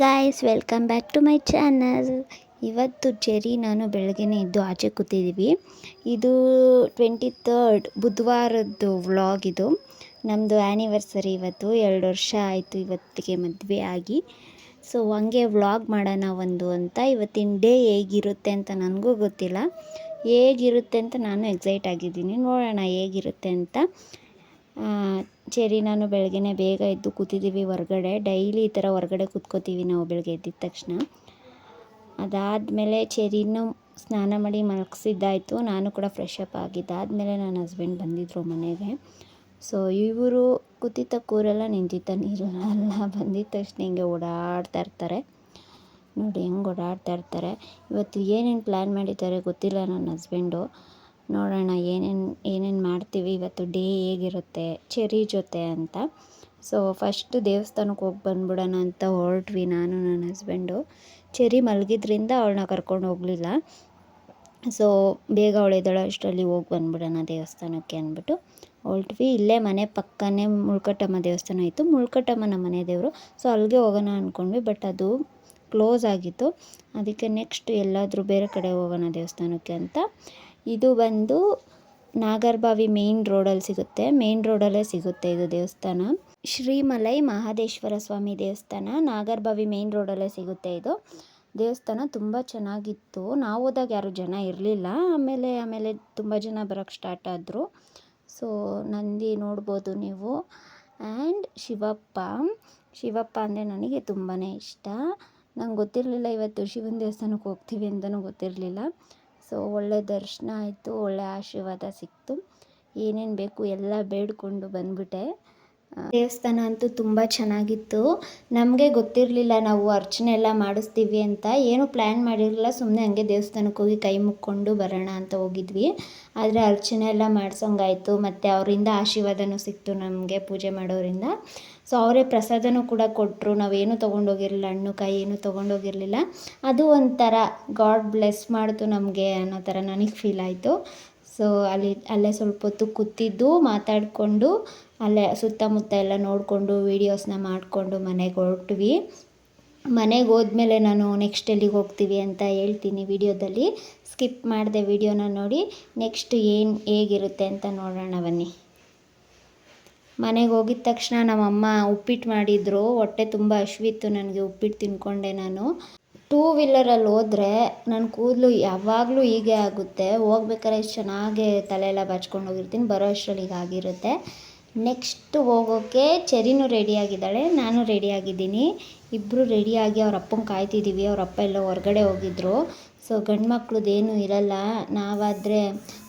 Guys welcome back to my channel ಇವತ್ತು Cherry ನಾನು ಬೆಳಗ್ಗೆನೇ ಇದ್ದು ಆಚೆ ಕೂತಿದ್ದೀವಿ ಇದು ಟ್ವೆಂಟಿ ತರ್ಡ್ ಬುಧವಾರದ್ದು ವ್ಲಾಗ್ ಇದು. ನಮ್ಮದು ಆ್ಯನಿವರ್ಸರಿ ಇವತ್ತು, ಎರಡು ವರ್ಷ ಆಯಿತು ಇವತ್ತಿಗೆ ಮದುವೆ ಆಗಿ. ಸೊ ಹಂಗೆ ವ್ಲಾಗ್ ಮಾಡೋಣ ಒಂದು ಅಂತ, ಇವತ್ತಿನ ಡೇ ಹೇಗಿರುತ್ತೆ ಅಂತ ನನಗೂ ಗೊತ್ತಿಲ್ಲ. ಹೇಗಿರುತ್ತೆ ಅಂತ ನಾನು ಎಕ್ಸೈಟ್ ಆಗಿದ್ದೀನಿ. ನೋಡೋಣ ಹೇಗಿರುತ್ತೆ ಅಂತ. ಚೆರಿ ನಾನು ಬೆಳಗ್ಗೆನೆ ಬೇಗ ಎದ್ದು ಕೂತಿದ್ದೀವಿ ಹೊರಗಡೆ. ಡೈಲಿ ಈ ಥರ ಹೊರಗಡೆ ಕೂತ್ಕೋತೀವಿ ನಾವು ಬೆಳಗ್ಗೆ ಎದ್ದಿದ ತಕ್ಷಣ. ಅದಾದಮೇಲೆ ಚೆರಿನೂ ಸ್ನಾನ ಮಾಡಿ ಮಲಗಿಸಿದ್ದಾಯಿತು. ನಾನು ಕೂಡ ಫ್ರೆಶ್ ಅಪ್ ಆಗಿದ್ದಾದಮೇಲೆ ನನ್ನ ಹಸ್ಬೆಂಡ್ ಬಂದಿದ್ದರು ಮನೆಗೆ. ಸೊ ಇವರು ಕೂತಿದ್ದ ಕೂರೆಲ್ಲ ನಿಂತಿದ್ದ ನೀರು ಎಲ್ಲ ಬಂದಿದ್ದ ತಕ್ಷಣ ಹಿಂಗೆ ಓಡಾಡ್ತಾ ಇರ್ತಾರೆ. ನೋಡಿ, ಹೆಂಗೆ ಓಡಾಡ್ತಾ ಇರ್ತಾರೆ. ಇವತ್ತು ಏನೇನು ಪ್ಲ್ಯಾನ್ ಮಾಡಿದ್ದಾರೆ ಗೊತ್ತಿಲ್ಲ ನನ್ನ ಹಸ್ಬೆಂಡು ನೋಡೋಣ, ಏನೇನು ಏನೇನು ಮಾಡ್ತೀವಿ, ಇವತ್ತು ಡೇ ಹೇಗಿರುತ್ತೆ ಚೆರಿ ಜೊತೆ ಅಂತ. ಸೊ ಫಸ್ಟು ದೇವಸ್ಥಾನಕ್ಕೆ ಹೋಗಿ ಬಂದ್ಬಿಡೋಣ ಅಂತ ಹೊರಟ್ವಿ ನಾನು, ನನ್ನ ಹಸ್ಬೆಂಡು ಚೆರಿ ಮಲಗಿದ್ರಿಂದ ಅವಳನ್ನ ಕರ್ಕೊಂಡು ಹೋಗಲಿಲ್ಲ. ಸೊ ಬೇಗ ಅವಳು ಎದ್ದೇಳೋ ಅಷ್ಟರಲ್ಲಿ ಹೋಗಿ ಬಂದ್ಬಿಡೋಣ ದೇವಸ್ಥಾನಕ್ಕೆ ಅಂದ್ಬಿಟ್ಟು ಹೊರಟ್ವಿ. ಇಲ್ಲೇ ಮನೆ ಪಕ್ಕನೇ ಮುಳ್ಕಟ್ಟಮ್ಮ ದೇವಸ್ಥಾನ ಇತ್ತು. ಮುಳ್ಕಟ್ಟಮ್ಮ ನಮ್ಮ ಮನೆ ದೇವರು. ಸೊ ಅಲ್ಲಿಗೆ ಹೋಗೋಣ ಅಂದ್ಕೊಂಡ್ವಿ ಬಟ್ ಅದು ಕ್ಲೋಸ್ ಆಗಿತ್ತು. ಅದಕ್ಕೆ ನೆಕ್ಸ್ಟ್ ಎಲ್ಲಾದರೂ ಬೇರೆ ಕಡೆ ಹೋಗೋಣ ದೇವಸ್ಥಾನಕ್ಕೆ ಅಂತ ಇದು ಬಂದು ನಾಗರಬಾವಿ ಮೇನ್ ರೋಡಲ್ಲಿ ಸಿಗುತ್ತೆ. ಮೇನ್ ರೋಡಲ್ಲೇ ಸಿಗುತ್ತೆ ಇದು ದೇವಸ್ಥಾನ. ಶ್ರೀಮಲೈ ಮಹಾದೇಶ್ವರ ಸ್ವಾಮಿ ದೇವಸ್ಥಾನ ನಾಗರಬಾವಿ ಮೇನ್ ರೋಡಲ್ಲೇ ಸಿಗುತ್ತೆ ಇದು. ದೇವಸ್ಥಾನ ತುಂಬ ಚೆನ್ನಾಗಿತ್ತು. ನಾವು ಹೋದಾಗ ಯಾರು ಜನ ಇರಲಿಲ್ಲ. ಆಮೇಲೆ ಆಮೇಲೆ ತುಂಬ ಜನ ಬರೋಕ್ಕೆ ಸ್ಟಾರ್ಟ್ ಆದರು. ಸೊ ನಂದಿ ನೋಡ್ಬೋದು ನೀವು. ಆ್ಯಂಡ್ ಶಿವಪ್ಪ. ಶಿವಪ್ಪ ಅಂದರೆ ನನಗೆ ತುಂಬಾ ಇಷ್ಟ. ನಂಗೆ ಗೊತ್ತಿರಲಿಲ್ಲ ಇವತ್ತು ಶಿವನ ದೇವಸ್ಥಾನಕ್ಕೆ ಹೋಗ್ತೀವಿ ಅಂತಲೂ ಗೊತ್ತಿರಲಿಲ್ಲ. ಸೊ ಒಳ್ಳೆ ದರ್ಶನ ಆಯಿತು, ಒಳ್ಳೆ ಆಶೀರ್ವಾದ ಸಿಕ್ತು. ಏನೇನು ಬೇಕು ಎಲ್ಲ ಬೇಡ್ಕೊಂಡು ಬಂದ್ಬಿಟ್ಟೆ. ದೇವಸ್ಥಾನ ಅಂತೂ ತುಂಬ ಚೆನ್ನಾಗಿತ್ತು. ನಮಗೆ ಗೊತ್ತಿರಲಿಲ್ಲ ನಾವು ಅರ್ಚನೆ ಎಲ್ಲ ಮಾಡಿಸ್ತೀವಿ ಅಂತ. ಏನು ಪ್ಲ್ಯಾನ್ ಮಾಡಿರಲಿಲ್ಲ. ಸುಮ್ಮನೆ ಹಂಗೆ ದೇವಸ್ಥಾನಕ್ಕೆ ಹೋಗಿ ಕೈ ಮುಕ್ಕೊಂಡು ಬರೋಣ ಅಂತ ಹೋಗಿದ್ವಿ. ಆದರೆ ಅರ್ಚನೆ ಎಲ್ಲ ಮಾಡ್ಸೋಂಗಾಯಿತು. ಮತ್ತು ಅವರಿಂದ ಆಶೀರ್ವಾದನೂ ಸಿಕ್ತು ನಮಗೆ ಪೂಜೆ ಮಾಡೋರಿಂದ. ಸೊ ಅವರೇ ಪ್ರಸಾದನೂ ಕೂಡ ಕೊಟ್ಟರು ನಾವೇನು ತೊಗೊಂಡೋಗಿರಲಿಲ್ಲ, ಹಣ್ಣು, ಕಾಯಿ ಏನು ತೊಗೊಂಡೋಗಿರಲಿಲ್ಲ. ಅದು ಒಂಥರ ಗಾಡ್ ಬ್ಲೆಸ್ ಮಾಡ್ತು ನಮಗೆ ಅನ್ನೋ ಥರ ನನಗೆ ಫೀಲ್ ಆಯಿತು. ಸೊ ಅಲ್ಲಿ, ಅಲ್ಲೇ ಸ್ವಲ್ಪ ಹೊತ್ತು ಕೂತಿದ್ದು, ಮಾತಾಡಿಕೊಂಡು, ಅಲ್ಲೇ ಸುತ್ತಮುತ್ತ ಎಲ್ಲ ನೋಡಿಕೊಂಡು ವೀಡಿಯೋಸ್ನ ಮಾಡಿಕೊಂಡು ಮನೆಗೆ ಹೊರಟ್ವಿ. ಮನೆಗೆ ಹೋದ್ಮೇಲೆ ನಾನು ನೆಕ್ಸ್ಟ್ ಎಲ್ಲಿಗೆ ಹೋಗ್ತೀವಿ ಅಂತ ಹೇಳ್ತೀನಿ ವಿಡಿಯೋದಲ್ಲಿ ಸ್ಕಿಪ್ ಮಾಡಿದೆ ವಿಡಿಯೋನ ನೋಡಿ. ನೆಕ್ಸ್ಟ್ ಏನು ಹೇಗಿರುತ್ತೆ ಅಂತ ನೋಡೋಣ ಬನ್ನಿ. ಮನೆಗೆ ಹೋಗಿದ ತಕ್ಷಣ ನಮ್ಮಮ್ಮ ಉಪ್ಪಿಟ್ಟು ಮಾಡಿದ್ರು. ಹೊಟ್ಟೆ ತುಂಬ ಹಸಿವಿತ್ತು, ನನಗೆ ಉಪ್ಪಿಟ್ಟು ತಿನ್ಕೊಂಡೆ ನಾನು. ಟೂ ವೀಲರಲ್ಲಿ ಹೋದರೆ ನನ್ನ ಕೂದಲು ಯಾವಾಗಲೂ ಹೀಗೆ ಆಗುತ್ತೆ. ಹೋಗ್ಬೇಕಾದ್ರೆ ಎಷ್ಟು ಚೆನ್ನಾಗಿ ತಲೆ ಎಲ್ಲ ಬಾಚ್ಕೊಂಡು ಹೋಗಿರ್ತೀನಿ. ಬರೋ ಅಷ್ಟರಲ್ಲಿ ಈಗ ಆಗಿರುತ್ತೆ. ನೆಕ್ಸ್ಟ್ ಹೋಗೋಕ್ಕೆ ಚೆರಿನೂ ರೆಡಿಯಾಗಿದ್ದಾಳೆ ನಾನು ರೆಡಿಯಾಗಿದ್ದೀನಿ ಇಬ್ಬರು ರೆಡಿಯಾಗಿ ಅವ್ರ ಅಪ್ಪಂಗೆ ಕಾಯ್ತಿದ್ದೀವಿ ಅವ್ರ ಅಪ್ಪ ಎಲ್ಲೋ ಹೊರಗಡೆ ಹೋಗಿದ್ರು. ಸೊ ಗಂಡು ಮಕ್ಳದ್ದು ಏನೂ ಇರಲ್ಲ. ನಾವಾದರೆ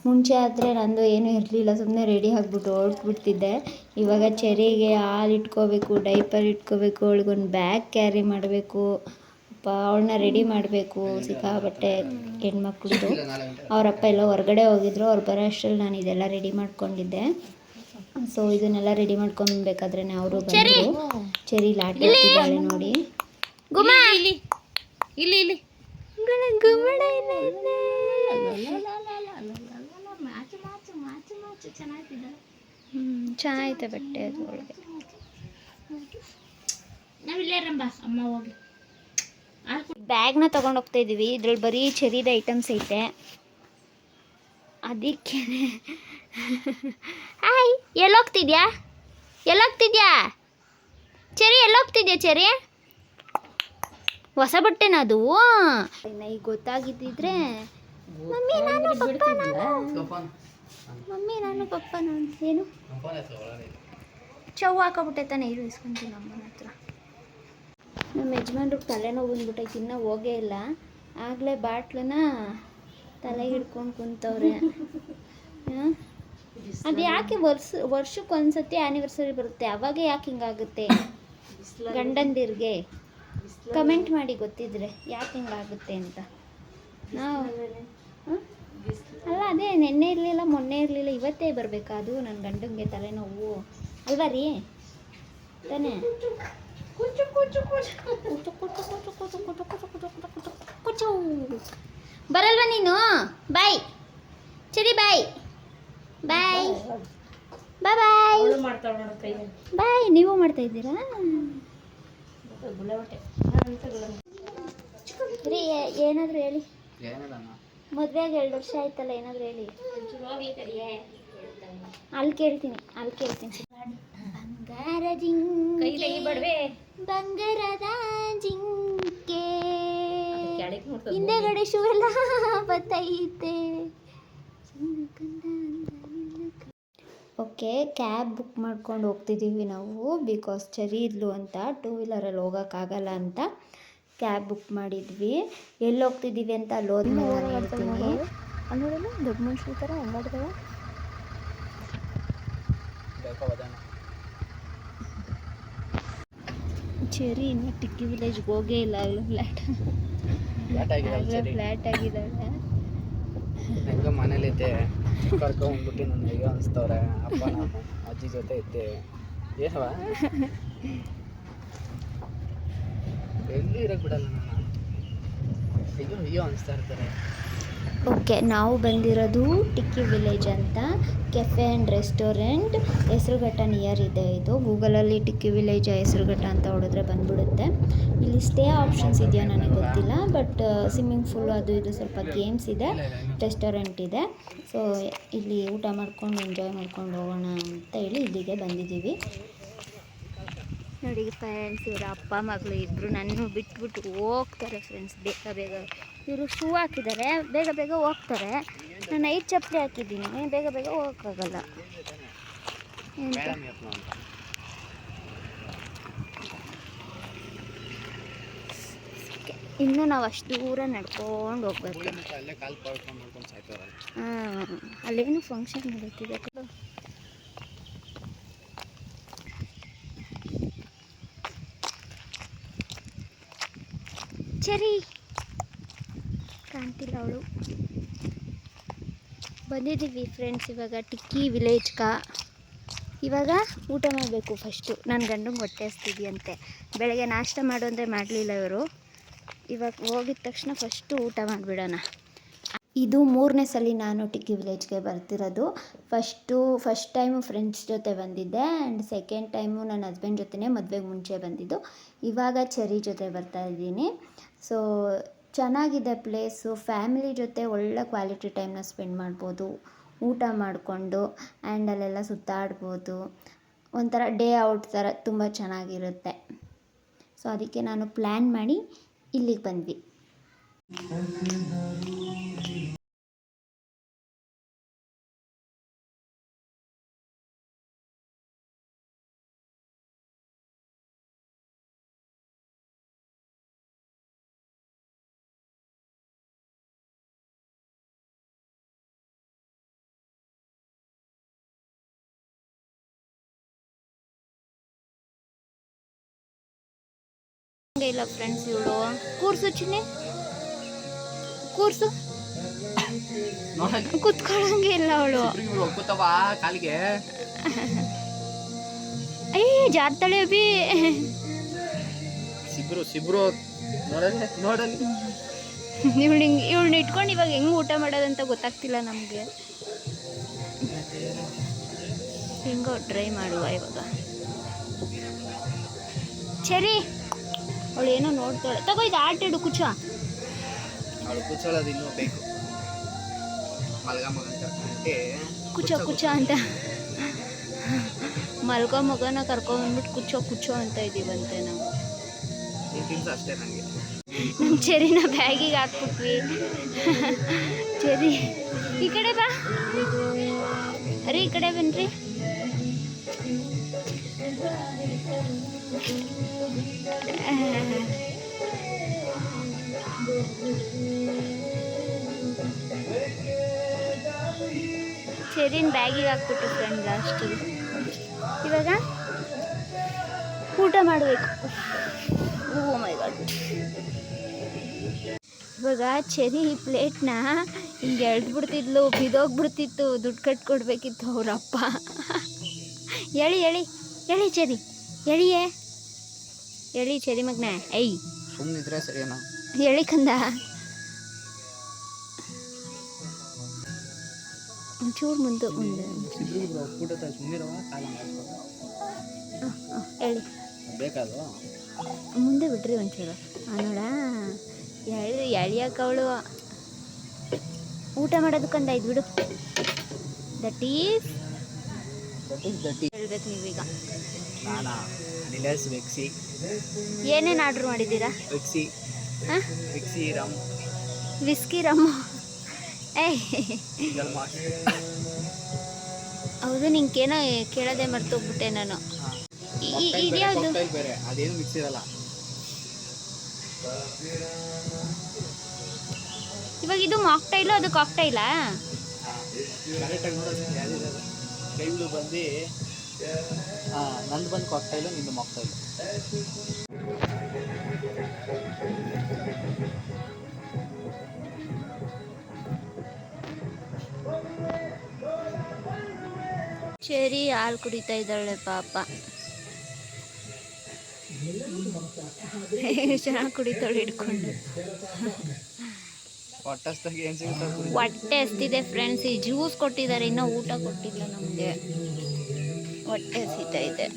ಮುಂಚೆ ಆದರೆ ನಂದು ಏನೂ ಇರಲಿಲ್ಲ. ಸುಮ್ಮನೆ ರೆಡಿ ಆಗಿಬಿಟ್ಟು ಓಡಿಸ್ಬಿಡ್ತಿದ್ದೆ. ಇವಾಗ ಚೆರಿಗೆ ಹಾಲು ಇಟ್ಕೋಬೇಕು ಡೈಪರ್ ಇಟ್ಕೋಬೇಕು ಅವಳಿಗೊಂದು ಬ್ಯಾಗ್ ಕ್ಯಾರಿ ಮಾಡಬೇಕು. ಅಪ್ಪ ಅವಳನ್ನ ರೆಡಿ ಮಾಡಬೇಕು ಸಿಕ್ಕಾಬಟ್ಟೆ ಹೆಣ್ಮಕ್ಳದ್ದು. ಅವರಪ್ಪ ಎಲ್ಲ ಹೊರಗಡೆ ಹೋಗಿದ್ರು. ಅವ್ರು ಬರೋ ಅಷ್ಟರಲ್ಲಿ ನಾನು ಇದೆಲ್ಲ ರೆಡಿ ಮಾಡ್ಕೊಂಡಿದ್ದೆ. ಸೊ ಇದನ್ನೆಲ್ಲ ರೆಡಿ ಮಾಡ್ಕೊಬೇಕಾದ್ರೆ ಅವರು ಬಂದು ಚೆರಿ. ಲಾಟಿ ಹಾಕಿದ್ದಾಳೆ ನೋಡಿ. ಇಲ್ಲಿ ಇಲ್ಲಿ. ಇಲ್ಲಿ ಚೆನ್ನಾಗೈತೆ ಬಟ್ಟೆ ಅದು ಒಳಗೆ. ನಾವಿಲ್ಲೇ ರಂಬ ಅಮ್ಮ ಹೋಗಿ. ಬ್ಯಾಗ್ನ ತೊಗೊಂಡು ಹೋಗ್ತಾ ಇದ್ದೀವಿ ಇದ್ರಲ್ಲಿ ಬರೀ ಚೆರಿದ ಐಟಮ್ಸ್ ಐತೆ. ಅದಕ್ಕೆ ಹಾಯ್ ಎಲ್ಲೋಗ್ತಿದ್ಯಾ? ಎಲ್ಲೋಗ್ತಿದ್ಯಾ? ಚೆರಿ ಎಲ್ಲೋಗ್ತಿದ್ಯಾ ಚೆರಿ? ಹೊಸ ಬಟ್ಟೆನ ಅದು ಇನ್ನು ಈಗ ಗೊತ್ತಾಗಿದ್ದಿದ್ರೆ ಮಮ್ಮಿ ನಾನು ಪಪ್ಪ ನಾನು ಮಮ್ಮಿ ನಾನು ಪಪ್ಪ ನಾನು ಏನು? ಚೌ ಹಾಕೋಬಿಟ್ಟೆ ತಾನೇ ಇರು ಇಸ್ಕೊಂತೀನಿ ಅಮ್ಮನ ಹತ್ರ. ನಮ್ಮ ಯಜಮಾನ್ರಿಗೆ ತಲೆನೋವು ಬಂದ್ಬಿಟ್ಟೈತೆ ಇನ್ನೂ ಹೋಗೇ ಇಲ್ಲ. ಆಗಲೇ ಬಾಟ್ಲನ್ನ ತಲೆಗೆ ಹಿಡ್ಕೊಂಡು ಕುಂತವ್ರೆ. ಅದು ಯಾಕೆ ವರ್ಷ ವರ್ಷಕ್ಕೆ ಒಂದ್ಸತಿ ಆ್ಯನಿವರ್ಸರಿ ಬರುತ್ತೆ? ಅವಾಗ ಯಾಕೆ ಹಿಂಗಾಗುತ್ತೆ? ಗಂಡಂದಿರಿಗೆ. ಕಮೆಂಟ್ ಮಾಡಿ ಗೊತ್ತಿದ್ರೆ ಯಾಕೆ ಆಗುತ್ತೆ ಅಂತ. ನಾವು ಅಲ್ಲ ಅದೇ ನಿನ್ನೆ ಇರಲಿಲ್ಲ ಮೊನ್ನೆ ಇರಲಿಲ್ಲ ಇವತ್ತೇ ಬರಬೇಕಾ? ಅದು ನನ್ನ ಗಂಡಂಗೆ ತಲೆನೋವು. ಅಲ್ವಾ ರೀ? ತಾನೇ? ಬರಲ್ವ ನೀನು? ಬಾಯ್ ಸರಿ ಬಾಯ್ ಬಾಯ್ ಬಾಯ್ ಬಾಯ್ ನೀವು ಮಾಡ್ತಾ ಇದ್ದೀರಾ? ರೀ ಏನಾದರೂ ಹೇಳಿ. ಮದ್ವೆಗೆ ಎರಡು ವರ್ಷ ಆಯ್ತಲ್ಲ ಏನಾದರೂ ಹೇಳಿ. ಅಲ್ಲಿ ಕೇಳ್ತೀನಿ ಅಲ್ಲಿ ಕೇಳ್ತೀನಿ. ಬಂಗಾರ ಜಿಂಕೆ ಬಂಗಾರದ ಜಿಂಕೆ. ಹಿಂದೆಗಡೆ ಎಲ್ಲ ಬತ್ತೈತೆ. ಓಕೆ ಕ್ಯಾಬ್ ಬುಕ್ ಮಾಡ್ಕೊಂಡು ಹೋಗ್ತಿದ್ದೀವಿ ನಾವು ಬಿಕಾಸ್ ಚರಿ ಇದ್ಲು ಅಂತ ಟೂ ವೀಲರಲ್ಲಿ ಹೋಗೋಕ್ಕಾಗಲ್ಲ ಅಂತ ಕ್ಯಾಬ್ ಬುಕ್ ಮಾಡಿದ್ವಿ. ಎಲ್ಲಿ ಹೋಗ್ತಿದ್ದೀವಿ ಅಂತ ಅಲ್ಲಿ ಹೋದ್ಮೇಲೆ ನಾನು ಹೇಳ್ತೀನಿ. ನೋಡಲ್ಲ ದೊಡ್ಡ ಮನುಷ್ಯರ ಥರ ಹೆಂಗಾಡ್ತಾವ ಚೆರಿ ಇನ್ನು ಟಿಕ್ಕಿ ವಿಲೇಜ್ಗೆ ಹೋಗೇ ಇಲ್ಲ. ಆಗಲೂ ಫ್ಲ್ಯಾಟ್ ಫ್ಲ್ಯಾಟ್ ಆಗಿದ್ದಾಳೆ ಮನೇಲಿದ್ದೆ ಕರ್ಕೊಂಡ್ಬಿಟ್ಟು ನನ್ನ ಅಯ್ಯೋ ಅನಿಸ್ತವ್ರೆ ಅಪ್ಪ ನಮ್ಮ ಅಜ್ಜಿ ಜೊತೆ ಇದ್ದೆ. ಏನವ? ಎಲ್ಲೂ ಇರಕ್ ಬಿಡಲ್ಲ ನಾನು? ಅಯ್ಯೋ ಅಯ್ಯೋ ಅನಿಸ್ತಾ ಇರ್ತಾರೆ. ಓಕೆ, ನಾವು ಬಂದಿರೋದು ಟಿಕ್ಕಿ ವಿಲೇಜ್ ಅಂತ. Cafe and restaurant Hesaraghatta near ಇದೆ ಇದು. ಗೂಗಲಲ್ಲಿ ಟಿಕ್ಕಿ ವಿಲೇಜ್ ಹೆಸರುಘಟ್ಟ ಅಂತ ಹೊಡೆದ್ರೆ ಬಂದ್ಬಿಡುತ್ತೆ. ಇಲ್ಲಿ ಸ್ಟೇ ಆಪ್ಷನ್ಸ್ ಇದೆಯಾ ನನಗೆ ಗೊತ್ತಿಲ್ಲ, ಬಟ್ ಸ್ವಿಮ್ಮಿಂಗ್ ಫೂಲ್ ಅದು ಇದು ಸ್ವಲ್ಪ ಗೇಮ್ಸ್ ಇದೆ, ರೆಸ್ಟೋರೆಂಟ್ ಇದೆ. ಸೊ, ಇಲ್ಲಿ ಊಟ ಮಾಡ್ಕೊಂಡು, ಎಂಜಾಯ್ ಮಾಡ್ಕೊಂಡು ಹೋಗೋಣ ಅಂತ ಹೇಳಿ ಇಲ್ಲಿಗೆ ಬಂದಿದ್ದೀವಿ. ನೋಡಿ ಫ್ರೆಂಡ್ಸ್ ಇವರ ಅಪ್ಪ ಮಗಳು ಇಬ್ಬರು ನನ್ನ ಬಿಟ್ಬಿಟ್ಟು ಹೋಗ್ತಾರೆ ಫ್ರೆಂಡ್ಸ್ ಬೇಗ ಬೇಗ. ಇವರು ಶೂ ಹಾಕಿದ್ದಾರೆ ಬೇಗ ಬೇಗ ಹೋಗ್ತಾರೆ. ನಾನು ಐದು ಚಪ್ಪಲಿ ಹಾಕಿದ್ದೀನಿ ಬೇಗ ಬೇಗ ಹೋಗೋಕ್ಕಾಗಲ್ಲ. ಇನ್ನು ನಾವು ಅಷ್ಟು ದೂರ ನಡ್ಕೊಂಡು ಹೋಗ್ಬೇಕು. ಹಾಂ ಅಲ್ಲೇನು ಫಂಕ್ಷನ್ ನಡೀತಿದೆ. ಚರಿ ಕಾಣ್ತಿಲ್ಲ ಅವಳು. ಬಂದಿದ್ದೀವಿ ಫ್ರೆಂಡ್ಸ್ ಇವಾಗ, ಟಿಕ್ಕಿ ಕ. ಇವಾಗ ಊಟ ಮಾಡಬೇಕು ಫಸ್ಟು ನನ್ನ ಗಂಡಂಗೆ ಹೊಟ್ಟೆ ಅಂತೆ ಬೆಳಗ್ಗೆ ನಾಷ್ಟ ಮಾಡು ಅಂದರೆ ಮಾಡಲಿಲ್ಲ ಇವರು. ಇವಾಗ ಹೋಗಿದ ತಕ್ಷಣ ಫಸ್ಟು ಊಟ ಮಾಡಿಬಿಡೋಣ. ಇದು ಮೂರನೇ ಸಲ ನಾನು ಟಿಕ್ಕಿ ವಿಲೇಜ್ಗೆ ಬರ್ತಿರೋದು. ಫಸ್ಟು ಫಸ್ಟ್ ಟೈಮು ಫ್ರೆಂಡ್ಸ್ ಜೊತೆ ಬಂದಿದ್ದೆ ಆ್ಯಂಡ್ ಸೆಕೆಂಡ್ ಟೈಮು ನನ್ನ ಹಸ್ಬೆಂಡ್ ಜೊತೆನೇ ಮದುವೆಗೆ ಮುಂಚೆ ಬಂದಿದ್ದು. ಇವಾಗ ಚೆರಿ ಜೊತೆ ಬರ್ತಾ ಇದ್ದೀನಿ. ಸೊ ಚೆನ್ನಾಗಿದೆ ಪ್ಲೇಸು ಫ್ಯಾಮಿಲಿ ಜೊತೆ ಒಳ್ಳೆ ಕ್ವಾಲಿಟಿ ಟೈಮ್ನ ಸ್ಪೆಂಡ್ ಮಾಡ್ಬೋದು. ಊಟ ಮಾಡಿಕೊಂಡು ಆ್ಯಂಡ್ ಅಲ್ಲೆಲ್ಲ ಸುತ್ತಾಡ್ಬೋದು. ಒಂಥರ ಡೇ ಔಟ್ ಥರ ತುಂಬ ಚೆನ್ನಾಗಿರುತ್ತೆ. ಸೊ ಅದಕ್ಕೆ ನಾನು ಪ್ಲ್ಯಾನ್ ಮಾಡಿ ಇಲ್ಲಿಗೆ ಬಂದ್ವಿ. ಹಂಗೆ ಇಲ್ಲ ಫ್ರೆಂಡ್ಸ್ ಇವಳು. ಕೂರ್ಸು ಚಿನ್ನಿ. ಕೂರ್ಸು. ಕುತ್ಕೊಳಂಗೆ ಕುತ್ಕೊಳ್ಳಂಗೆ ಇಲ್ಲ ಅವಳು. ಕಾಲಿಗೆ? ಏ ಜಾತಳೆ ಬಿ ಸಿಬ್ರು ಸಿಬ್ರು ನೋಡಲ್ಲಿ ನೋಡಲ್ಲಿ. ಇವಳು ಹಿಂಗೆ ಇವಳನ್ನ ಇಟ್ಕೊಂಡು ಇವಾಗ ಹೆಂಗೆ ಊಟ ಮಾಡೋದಂತ ಗೊತ್ತಾಗ್ತಿಲ್ಲ ನಮಗೆ. ಹೆಂಗೋ ಟ್ರೈ ಮಾಡುವ ಇವಾಗ. ಸರಿ ಅವಳು ಏನೋ ನೋಡ್ತಾಳೆ. ತಗೋ ಇದು ಆಟ ಇಡು ಕುಚ್ಚ ಅವಳು ಇನ್ನೂ ಬೇಕು. ಮಲ್ಗ ಮಗನ ಕರ್ಕೊಂಡು ಕುಚ ಕುಚ್ಚ ಅಂತ. ಮಲ್ಕೋ ಮಗನ ಕರ್ಕೊಂಡ್ಬಿಟ್ಟು ಕುಚ್ಚೋ ಕುಚ್ಚೋ ಅಂತ ಇದೀವಂತೆ ನಾವು. ಅಷ್ಟೇ ನನಗೆ ನಮ್ಮ ಚೆರಿನ ಬ್ಯಾಗಿಗೆ ಹಾಕ್ಬಿಟ್ವಿ. ಚೆರಿ ಈ ಕಡೆ ಬಾ. ಅರೆ ಈ ಕಡೆ ಬನ್ರಿ. ಚೆರಿನ ಬ್ಯಾಗಿಗೆ ಹಾಕ್ಬಿಟ್ಟು ಫ್ರೆಂಡ್ ಲಾಸ್ಟಿಗೆ ಇವಾಗ ಊಟ ಮಾಡಬೇಕು. ಓ ಮೈ ಗಾಡ್ ಇವಾಗ ಚೆರಿ ಪ್ಲೇಟ್ನ ಹಿಂಗೆ ಎಳ್ದ್ಬಿಡ್ತಿದ್ಲು, ಬಿದೋಗ್ಬಿಡ್ತಿತ್ತು, ದುಡ್ಡು ಕಟ್ಕೊಡ್ಬೇಕಿತ್ತು ಅವರಪ್ಪ ಎಳಿ ಎಳಿ ಎಳಿ ಚೆರಿ, ಎಳಿಯೇ. ಎಳಿ ಚೆರಿ ಮಗ್ನ. ಐ ಸುಮ್ಮನಿದ್ರೆ ಸರಿನಾ ಎಳಿ ಕಂದ. ಒಂಚೂರು ಮುಂದೆ ಮುಂದೆ ಹೇಳಿ. ಬೇಕಾದು ಮುಂದೆ ಬಿಡ್ರಿ ಒಂಚೂರು. ನೋಡ. ಎಳಿ ಎಳಿಯಕ್ಕವಳು ಊಟ ಮಾಡೋದಕ್ಕಂದ ಇದು ಬಿಡು. That is that is that ಹೇಳ್ಬೇಕು ನೀವೀಗ. ನಾನಾ? ನಿಲೇಶ್ ವೆಕ್ಸಿ ಏನೇನು ಆರ್ಡ್ರ್ ಮಾಡಿದ್ದೀರಾ? ವೆಕ್ಸಿ ಹಾಂ? ವೆಕ್ಸಿ ರಮ್ ವಿಸ್ಕಿ ರಮ್ ಏಯ್. ಹೌದು ನಿಂಗೇನೋ ಕೇಳೋದೇ ಮರ್ತೋಗ್ಬಿಟ್ಟೆ ನಾನು. ಇದ್ಯಾವುದು? ಅದೇನು ಮಿಕ್ಸ್ ಇರಲ್ಲ. ಇವಾಗ ಇದು ಮಾಕ್ಟೈಲು ಅದು ಕಾಕ್ಟೈಲಾ ಕೈಗಳು ಬಂದು ಹಾಂ ನಂದು ಬಂದು ಕಾಕ್ಟೈಲು ನಿಂದು ಮಾಕ್ಟೈಲು ಚೆರಿ ಹಾಲು ಕುಡಿತಾ ಇದ್ದಾಳೆ ಪಾಪ. ಚೆನ್ನಾಗಿ ಕುಡಿತಾಳೆ ಹಿಡ್ಕೊಂಡು ಹೊಟ್ಟಸ್ತಾಗ ಏನು ಸಿಗುತ್ತೆ ಅದು ಕುಡಿ. ಹೊಟ್ಟೆ ಹಸ್ತಿದೆ ಫ್ರೆಂಡ್ಸ್ ಈ ಜ್ಯೂಸ್ ಕೊಟ್ಟಿದ್ದಾರೆ ಇನ್ನೂ ಊಟ ಕೊಟ್ಟಿಲ್ಲ ನಮಗೆ. ಹೊಟ್ಟೆ ಹಸಿತಾ ಇದೆ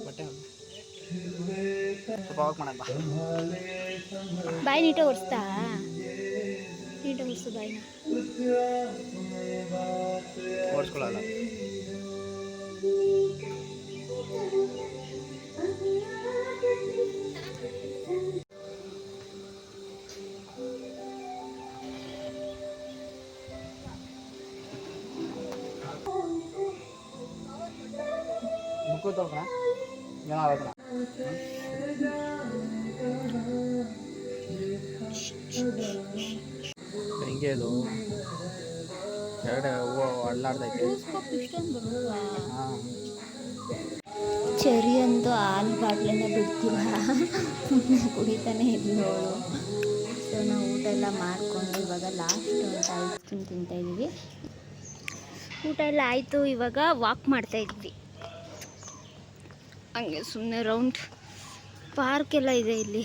ಬಟ್ಟೆ. ಸ್ವಲ್ಪ ವಾಕ್ ಮಾಡೋಣ ಬಾಯಿ ನೀಟಾಗಿ ಒರೆಸ್ತಾ ನೀಟಾಗಿ ಒರೆಸು ಬಾಯಿನ ಓಡಿಸ್ಕೊಳ್ಳಲ್ಲ ಮುಖ ತೊಳ್ಕಣ ಏನೋ ಆಗೋಣ ಅದು ಕೆಳಗಡೆ ಹೂವು ಅಳ್ಳಾಡ್ದೈತೆ ಚೆರಿ ಅಂತೂ ಹಾಲು ಬಾಟ್ಲಿನ ಬಿಡ್ತೀವ ಕುಡಿತಾನೆ ಅವಳು. ಸೊ ನಾವು ಊಟ ಎಲ್ಲ ಮಾಡಿಕೊಂಡು ಇವಾಗ ಲಾಸ್ಟ್ ಅಂತ ಐಸ್ ಕ್ರೀಮ್ ತಿಂತಾ ಇದ್ದೀವಿ. ಊಟ ಎಲ್ಲ ಆಯಿತು, ಇವಾಗ ವಾಕ್ ಮಾಡ್ತಾ ಇದ್ವಿ. ಹಂಗೆ ಸುಮ್ಮನೆ ರೌಂಡ್ ಪಾರ್ಕ್ ಎಲ್ಲ ಇದೆ ಇಲ್ಲಿ.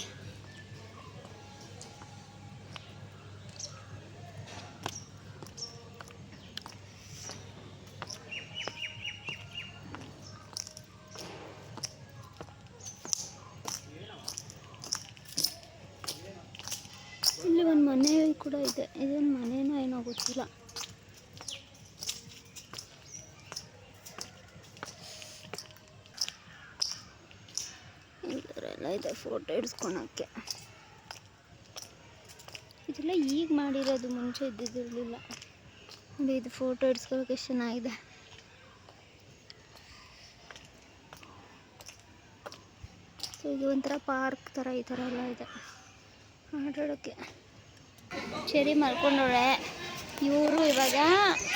ಕೂಡ ಇದೆ. ಇದೇನು ಮನೇನೋ ಏನೋ ಗೊತ್ತಿಲ್ಲ. ಎಲ್ಲ ಇದೆ ಫೋಟೋ ಹಿಡ್ಸ್ಕೊಳಕ್ಕೆ ಇದೆಲ್ಲ ಈಗ ಮಾಡಿರೋದು ಮುಂಚೆ ಇದ್ದಿದ್ದಿರಲಿಲ್ಲ. ಇದು ಫೋಟೋ ಇಡ್ಸ್ಕೊಳಕ್ಕೆ ಎಷ್ಟು ಚೆನ್ನಾಗಿದೆ. ಸೊ ಇದು ಒಂಥರ ಪಾರ್ಕ್ ಥರ ಈ ಥರ ಎಲ್ಲ ಇದೆ. ಆಟಾಡೋಕ್ಕೆ ಚೆರಿ ಮಲ್ಕೊಂಡವಳೆ ಇವರು ಇವಾಗ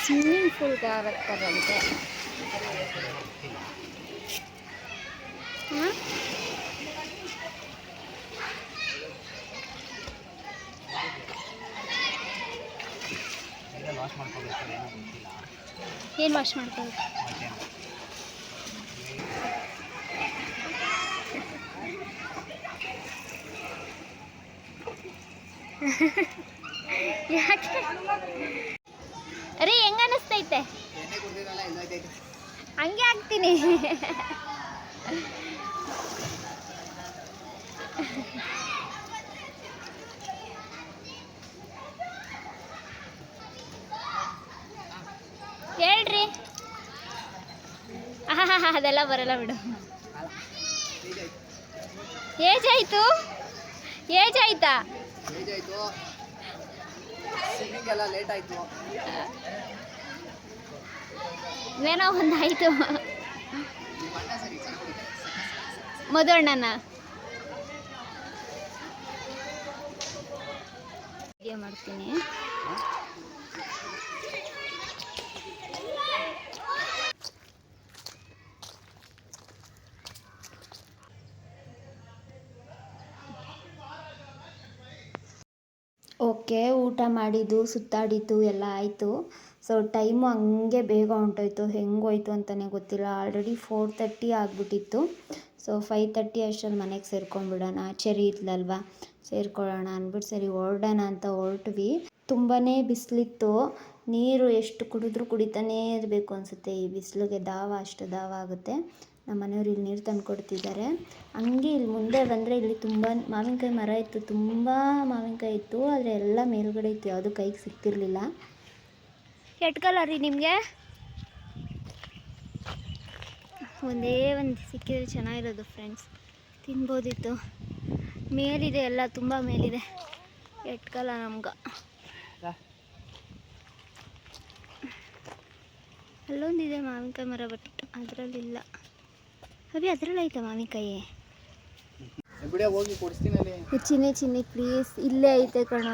ಸ್ವಿಮ್ಮಿಂಗ್ ಪೂಲ್ಗೆ ಬರ್ತಾರಂತೆ. ಏನು ವಾಶ್ ಮಾಡ್ಕೋಬೇಕು? Ha ha ಮತ್ತೇನು ಯಾಕೆ? ಅರೆ ಹೆಂಗ ಅನಿಸ್ತೈತೆ ಹಂಗೆ ಆಗ್ತೀನಿ. ಹೇಳ್ರಿ. ಅದೆಲ್ಲ ಬರಲ್ಲ ಬಿಡು. ಏಜ್ ಆಯ್ತು? ಏಜ್ ಆಯ್ತಾ? ಆಯಿತು. ಸ್ವಿಮ್ಮಿಂಗೆಲ್ಲ ಲೇಟ್ ಆಯಿತು. ಏನೋ ಒಂದಾಯ್ತು ವಿಡಿಯೋ ಮಾಡ್ತೀನಿ. ಓಕೆ ಊಟ ಮಾಡಿದ್ದು, ಸುತ್ತಾಡಿದ್ದು, ಎಲ್ಲ ಆಯಿತು. ಸೊ ಟೈಮು ಹಂಗೆ ಬೇಗ ಹೊಂಟೋಯ್ತು. ಹೆಂಗೆ ಹೋಯ್ತು ಅಂತಲೇ ಗೊತ್ತಿಲ್ಲ. ಆಲ್ರೆಡಿ ಫೋರ್ ತರ್ಟಿ ಆಗಿಬಿಟ್ಟಿತ್ತು. ಸೊ ಫೈವ್ ತರ್ಟಿ ಅಷ್ಟರಲ್ಲಿ ಮನೆಗೆ ಸೇರ್ಕೊಂಡ್ಬಿಡೋಣ. ಚರಿ ಇತ್ತಲ್ವ ಸೇರ್ಕೊಳ್ಳೋಣ ಅಂದ್ಬಿಟ್ಟು ಸರಿ ಹೊರಡೋಣ ಅಂತ ಹೊರಟ್ವಿ. ತುಂಬಾ ಬಿಸಿಲಿತ್ತು. ನೀರು ಎಷ್ಟು ಕುಡಿದ್ರೂ ಕುಡಿತಾನೇ ಇರಬೇಕು ಅನಿಸುತ್ತೆ. ಈ ಬಿಸಿಲಿಗೆ ದಾವ, ಅಷ್ಟು ದಾವ ಆಗುತ್ತೆ. ನಮ್ಮ ಮನೆಯವ್ರು ಇಲ್ಲಿ ನೀರು ತಂದು ಕೊಡ್ತಿದ್ದಾರೆ. ಹಂಗೆ ಇಲ್ಲಿ ಮುಂದೆ ಬಂದರೆ ಇಲ್ಲಿ ತುಂಬ ಮಾವಿನಕಾಯಿ ಮರ ಇತ್ತು ತುಂಬ ಮಾವಿನಕಾಯಿ ಇತ್ತು ಆದರೆ ಎಲ್ಲ ಮೇಲುಗಡೆ ಇತ್ತು ಯಾವುದು ಕೈಗೆ ಸಿಗ್ತಿರ್ಲಿಲ್ಲ. ಎಟ್ಕಲ್ಲ ರೀ ನಿಮಗೆ? ಒಂದೇ ಒಂದು ಸಿಕ್ಕಿದ್ರೆ ಚೆನ್ನಾಗಿರೋದು ಫ್ರೆಂಡ್ಸ್ ತಿನ್ಬೋದಿತ್ತು. ಮೇಲಿದೆ ಎಲ್ಲ ತುಂಬ ಮೇಲಿದೆ. ಎಟ್ಕಲ್ಲ ನಮ್ಗೆ. ಅಲ್ಲೊಂದಿದೆ ಮಾವಿನಕಾಯಿ ಮರ ಬಟ್ ಅದರಲ್ಲಿಲ್ಲ. ಅಭಿ ಅದರಲ್ಲಿ ಐತಾ ಮಾವಿನಕಾಯಿ ಹೋಗಿ ಕೊಡಿಸ್ತೀನಿ ಅಲ್ಲಿ. ಚಿನ್ನಿ ಚಿನ್ನಿ ಪ್ಲೀಸ್ ಇಲ್ಲೇ ಐತೆ ಕಣ.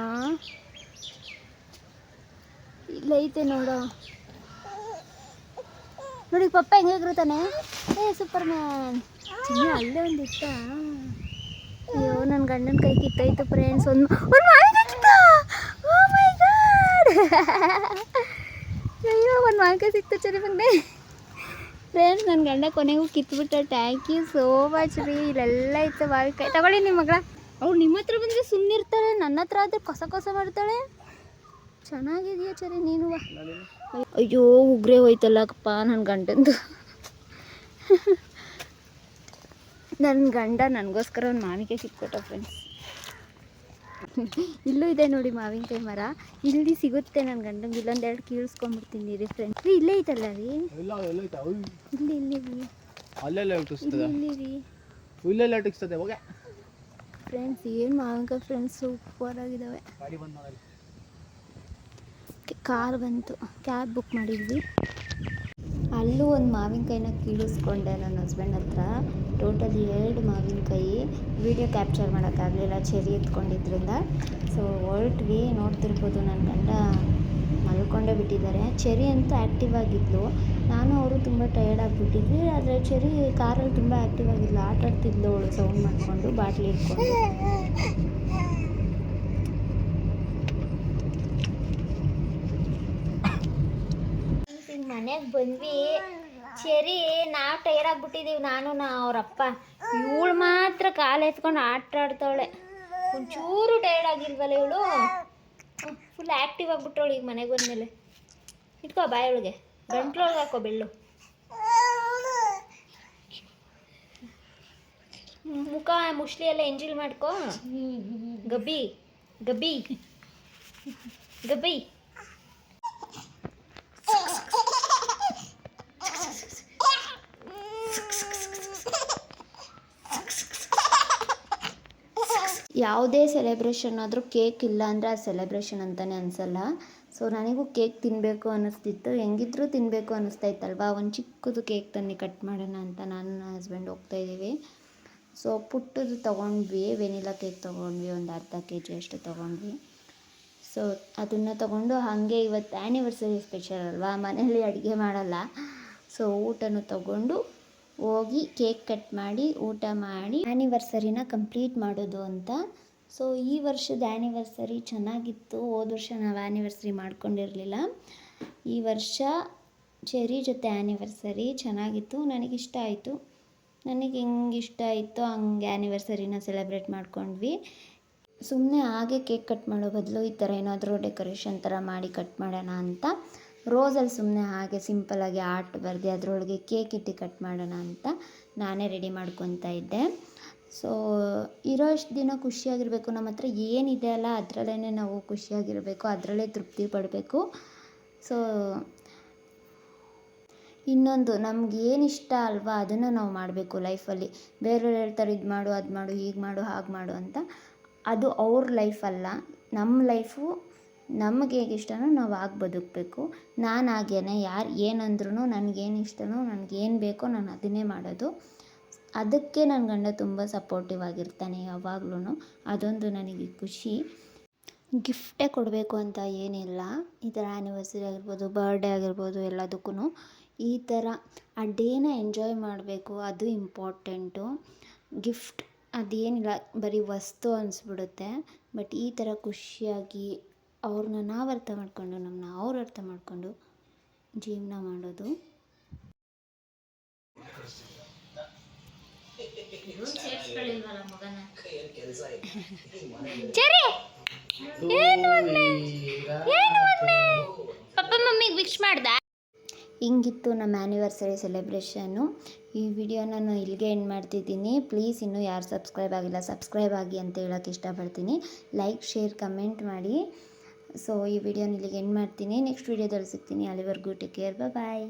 ಇಲ್ಲೇ ಐತೆ ನೋಡು. ನೋಡಿ ಪಪ್ಪ ಹೆಂಗಿರ್ತಾನೆ ಏ ಸೂಪರ್ ಮ್ಯಾನ್ ಚಿನ್ನಿ ಅಲ್ಲೇ ಒಂದು ಇತ್ತ. ಅಯ್ಯೋ ನನ್ನ ಗಂಡನ ಕೈ ಕಿತ್ತೋಯ್ತು ಫ್ರೆಂಡ್ಸ್ ಒಂದು ಒಂದು ಅಯ್ಯೋ ಒಂದು ಮಾವಿನಕಾಯಿ ಸಿಕ್ತು ಚರಿ ಬಂದೆ ಫ್ರೆಂಡ್ಸ್ ನನ್ನ ಗಂಡ ಕೊನೆಗೂ ಕಿತ್ಬಿಟ್ಟ. ಥ್ಯಾಂಕ್ ಯು ಸೋ ಮಚ್ ರೀ. ಇಲ್ಲೆಲ್ಲ ಇತ್ತು ಮಾವಿನಕಾಯಿ ತಗೊಳ್ಳಿ ನಿಮ್ಮ ಮಗಳ. ಅವ್ಳು ನಿಮ್ಮ ಹತ್ರ ಬಂದರೆ ಸುಮ್ಮನಿರ್ತಾಳೆ ನನ್ನ ಹತ್ರ ಆದರೆ ಕೊಸ ಕೊಸ ಮಾಡ್ತಾಳೆ. ಚೆನ್ನಾಗಿದೆಯಾ ಚರಿ, ನೀನು ಅಯ್ಯೋ, ಉಗ್ರೆ ಹೋಯ್ತಲ್ಲಪ್ಪ ನನ್ನ ಗಂಡಂದು. ನನ್ನ ಗಂಡ ನನಗೋಸ್ಕರ ಒಂದು ಮಾವಿಗೆ ಕಿತ್ಕೊಟ್ಟ ಫ್ರೆಂಡ್ಸ್ ಇಲ್ಲೂ ಇದೆ ನೋಡಿ ಮಾವಿನಕಾಯಿ ಮರ. ಇಲ್ಲಿ ಸಿಗುತ್ತೆ ನನ್ನ ಗಂಡಂಗೆ. ಇಲ್ಲೊಂದೆರಡು ಕೀಳ್ಸ್ಕೊಂಡ್ಬಿಡ್ತೀನಿ ರೀ ಫ್ರೆಂಡ್ಸ್ ರೀ ಇಲ್ಲೇ ಐತಲ್ಲ ರೀ? ಇಲ್ಲ ಇಲ್ಲಿ ಇಲ್ಲಿ ರೀ. ಅಲ್ಲೆಲ್ಲ ಇಲ್ಲಿ ಇಟ್ಟಿಸ್ತದೆ ಇಲ್ಲಿ ರೀ. ಇಲ್ಲೆಲ್ಲ ಇಟ್ಟಿಸ್ತದೆ ಹೋಗೆ. ಫ್ರೆಂಡ್ಸ್ ಏನು ಮಾವಿನಕಾಯಿ ಫ್ರೆಂಡ್ಸ್ ಸೂಪರ್ ಆಗಿದ್ದಾವೆ ಕಾರ್ ಬಂತು. ಕ್ಯಾಬ್ ಬುಕ್ ಮಾಡಿದ್ವಿ. ಅಲ್ಲೂ ಒಂದು ಮಾವಿನಕಾಯಿನ ಕೀಳಿಸ್ಕೊಂಡೆ ನನ್ನ ಹಸ್ಬೆಂಡ್ ಹತ್ರ. ಟೋಟಲಿ ಎರಡು ಮಾವಿನಕಾಯಿ ವಿಡಿಯೋ ಕ್ಯಾಪ್ಚರ್ ಮಾಡೋಕ್ಕಾಗಲಿಲ್ಲ ಚೆರಿ ಎತ್ಕೊಂಡಿದ್ದರಿಂದ ಸೊ ಹೊರಟ್ವಿ ನೋಡ್ತಿರ್ಬೋದು ನನ್ನ ಗಂಡ ಮಲ್ಕೊಂಡೇ ಬಿಟ್ಟಿದ್ದಾರೆ. ಚೆರಿ ಅಂತೂ ಆ್ಯಕ್ಟಿವ್ ಆಗಿದ್ಲು. ನಾನು ಅವರು ತುಂಬ ಟಯರ್ಡ್ ಆಗಿಬಿಟ್ಟಿದ್ವಿ. ಆದರೆ ಚೆರಿ ಕಾರಲ್ಲಿ ತುಂಬ ಆ್ಯಕ್ಟಿವ್ ಆಗಿದ್ಲು. ಆಟ ಆಡ್ತಿದ್ಲು ಅವಳು ಸೌಂಡ್ ಮಾಡಿಕೊಂಡು, ಬಾಟ್ಲಿ ಇಟ್ಕೊಂಡು ಮನೆಗೆ ಬಂದ್ವಿ. ಸರಿ, ನಾವು ಟೈರ್ ಆಗ್ಬಿಟ್ಟಿದೀವಿ, ನಾನು, ನಾ, ಅವರಪ್ಪ. ಇವಳು ಮಾತ್ರ ಕಾಲು ಎತ್ಕೊಂಡು ಆಟ ಆಡ್ತಾವಳೆ ಒಂಚೂರು ಟೈರ್ಡ್ ಆಗಿಲ್ವಲ್ಲ ಇವಳು? ಫುಲ್ ಆ್ಯಕ್ಟಿವ್ ಆಗ್ಬಿಟ್ಟವಳು ಈಗ ಮನೆಗೆ ಬಂದಮೇಲೆ. ಇಟ್ಕೋ ಬಾಯೊಳಗೆ ಗಂಟ್ಲೊಳಗೆ ಹಾಕೋ ಬೆಳ್ಳು ಮುಖ ಮುಷ್ಲಿ ಎಲ್ಲ ಎಂಜಿಲ್ ಮಾಡ್ಕೋ. ಗಬ್ಬಿ ಗಬ್ಬಿ. ಗಬ್ಬಿ. ಯಾವುದೇ ಸೆಲೆಬ್ರೇಷನ್ ಆದರೂ ಕೇಕ್ ಇಲ್ಲ ಅಂದರೆ ಆ ಸೆಲೆಬ್ರೇಷನ್ ಅಂತಲೇ ಅನಿಸಲ್ಲ. ಸೊ ನನಗೂ ಕೇಕ್ ತಿನ್ನಬೇಕು ಅನ್ನಿಸ್ತಿತ್ತು. ಹೆಂಗಿದ್ರೂ ತಿನ್ನಬೇಕು ಅನ್ನಿಸ್ತಾ ಇತ್ತಲ್ವಾ ಒಂದು ಚಿಕ್ಕದು ಕೇಕ್ ತನ್ನಿ ಕಟ್ ಮಾಡೋಣ ಅಂತ ನಾನು ನನ್ನ ಹಸ್ಬೆಂಡ್ ಹೋಗ್ತಾ ಇದ್ದೀವಿ. ಸೊ ಪುಟ್ಟದು ತೊಗೊಂಡ್ವಿ. ವೆನಿಲಾ ಕೇಕ್ ತೊಗೊಂಡ್ವಿ. ಒಂದು ಅರ್ಧ ಕೆ ಜಿ ಅಷ್ಟು ತೊಗೊಂಡ್ವಿ. ಸೊ ಅದನ್ನು ತೊಗೊಂಡು ಹಾಗೆ ಇವತ್ತು ಆ್ಯನಿವರ್ಸರಿ ಸ್ಪೆಷಲ್ ಅಲ್ವಾ? ಮನೇಲಿ ಅಡುಗೆ ಮಾಡಲ್ಲ. ಸೊ ಊಟನೂ ತೊಗೊಂಡು ಹೋಗಿ ಕೇಕ್ ಕಟ್ ಮಾಡಿ ಊಟ ಮಾಡಿ ಆ್ಯನಿವರ್ಸರಿನ ಕಂಪ್ಲೀಟ್ ಮಾಡೋದು ಅಂತ. ಸೊ ಈ ವರ್ಷದ ಆ್ಯನಿವರ್ಸರಿ ಚೆನ್ನಾಗಿತ್ತು. ಹೋದ ವರ್ಷ ನಾವು ಆ್ಯನಿವರ್ಸರಿ ಮಾಡ್ಕೊಂಡಿರಲಿಲ್ಲ. ಈ ವರ್ಷ ಚೆರಿ ಜೊತೆ ಆ್ಯನಿವರ್ಸರಿ ಚೆನ್ನಾಗಿತ್ತು. ನನಗಿಷ್ಟ ಆಯಿತು. ನನಗೆ ಹೆಂಗೆ ಇಷ್ಟ ಆಯಿತು ಹಂಗೆ ಆ್ಯನಿವರ್ಸರಿನ ಸೆಲೆಬ್ರೇಟ್ ಮಾಡ್ಕೊಂಡ್ವಿ. ಸುಮ್ಮನೆ ಹಾಗೆ ಕೇಕ್ ಕಟ್ ಮಾಡೋ ಬದಲು ಈ ಥರ ಏನಾದರೂ ಡೆಕೋರೇಷನ್ ಥರ ಮಾಡಿ ಕಟ್ ಮಾಡೋಣ ಅಂತ. ರೋಸಲ್ಲಿ ಸುಮ್ಮನೆ ಹಾಗೆ ಸಿಂಪಲಾಗಿ ಆರ್ಟ್ ಬರೆದು ಅದರೊಳಗೆ ಕೇಕ್ ಇಟ್ಟು ಕಟ್ ಮಾಡೋಣ ಅಂತ ನಾನೇ ರೆಡಿ ಮಾಡ್ಕೊತಾ ಇದ್ದೆ. ಸೊ ಇರೋ ಅಷ್ಟು ದಿನ ಖುಷಿಯಾಗಿರಬೇಕು. ನಮ್ಮ ಹತ್ರ ಏನಿದೆ ಅಲ್ಲ ಅದರಲ್ಲೇ ನಾವು ಖುಷಿಯಾಗಿರಬೇಕು, ಅದರಲ್ಲೇ ತೃಪ್ತಿ ಪಡಬೇಕು. ಸೊ ಇನ್ನೊಂದು, ನಮ್ಗೆ ಏನು ಇಷ್ಟ ಅಲ್ವಾ, ಅದನ್ನು ನಾವು ಮಾಡಬೇಕು ಲೈಫಲ್ಲಿ. ಬೇರೆಯವ್ರು ಹೇಳ್ತಾರೆ, ಇದು ಮಾಡು, ಅದು ಮಾಡು, ಹೀಗೆ ಮಾಡು, ಹಾಗೆ ಮಾಡು ಅಂತ. ಅದು ಅವ್ರ ಲೈಫ್ ಅಲ್ಲ ನಮ್ಮ ಲೈಫು ನಮಗೆ ಹೇಗೆ ಇಷ್ಟನೋ ನಾವು ಆಗಿ ಬದುಕಬೇಕು. ನಾನು ಹಾಗೇನೆ ಯಾರು ಏನಂದ್ರೂ ನನಗೇನು ಇಷ್ಟನೋ ನನಗೇನು ಬೇಕೋ ನಾನು ಅದನ್ನೇ ಮಾಡೋದು. ಅದಕ್ಕೆ ನನ್ನ ಗಂಡ ತುಂಬ ಸಪೋರ್ಟಿವ್ ಆಗಿರ್ತಾನೆ ಯಾವಾಗ್ಲೂ ಅದೊಂದು ನನಗೆ ಖುಷಿ. ಗಿಫ್ಟೇ ಕೊಡಬೇಕು ಅಂತ ಏನಿಲ್ಲ. ಈ ಥರ ಆ್ಯನಿವರ್ಸರಿ ಆಗಿರ್ಬೋದು ಬರ್ಡೇ ಆಗಿರ್ಬೋದು ಎಲ್ಲದಕ್ಕೂ ಈ ಥರ ಆ ಡೇನ ಎಂಜಾಯ್ ಮಾಡಬೇಕು, ಅದು ಇಂಪಾರ್ಟೆಂಟು ಗಿಫ್ಟ್ ಅದೇನಿಲ್ಲ, ಬರೀ ವಸ್ತು ಅನಿಸ್ಬಿಡುತ್ತೆ. ಬಟ್ ಈ ಥರ ಖುಷಿಯಾಗಿ ಅವ್ರನ್ನ ನಾವು ಅರ್ಥ ಮಾಡ್ಕೊಂಡು ನಮ್ಮನ್ನ ಅವ್ರು ಅರ್ಥ ಮಾಡಿಕೊಂಡು ಜೀವನ ಮಾಡೋದು? ಪಪ್ಪ ಮಮ್ಮಿಗೆ ವಿಶ್ ಹಿಂಗಿತ್ತು ನಮ್ಮ ಆ್ಯನಿವರ್ಸರಿ ಸೆಲೆಬ್ರೇಷನ್ನು ಈ ವಿಡಿಯೋ ನಾನು ಇಲ್ಲಿಗೆ ಎಂಡ್ ಮಾಡ್ತಿದ್ದೀನಿ. ಪ್ಲೀಸ್ ಇನ್ನೂ ಯಾರು ಸಬ್ಸ್ಕ್ರೈಬ್ ಆಗಿಲ್ಲ ಸಬ್ಸ್ಕ್ರೈಬ್ ಆಗಿ ಅಂತ ಹೇಳೋಕ್ಕೆ ಇಷ್ಟಪಡ್ತೀನಿ. ಲೈಕ್ ಶೇರ್ ಕಮೆಂಟ್ ಮಾಡಿ. ಸೊ ಈ ವಿಡಿಯೋನ ಇಲ್ಲಿಗೆ ಎಂಡ್ ಮಾಡ್ತೀನಿ. ನೆಕ್ಸ್ಟ್ ವಿಡಿಯೋದಲ್ಲಿ ಸಿಗ್ತೀನಿ. ಅಲ್ಲಿವರೆಗೂ ಟೇಕ್ ಕೇರ್ ಬಾಯ್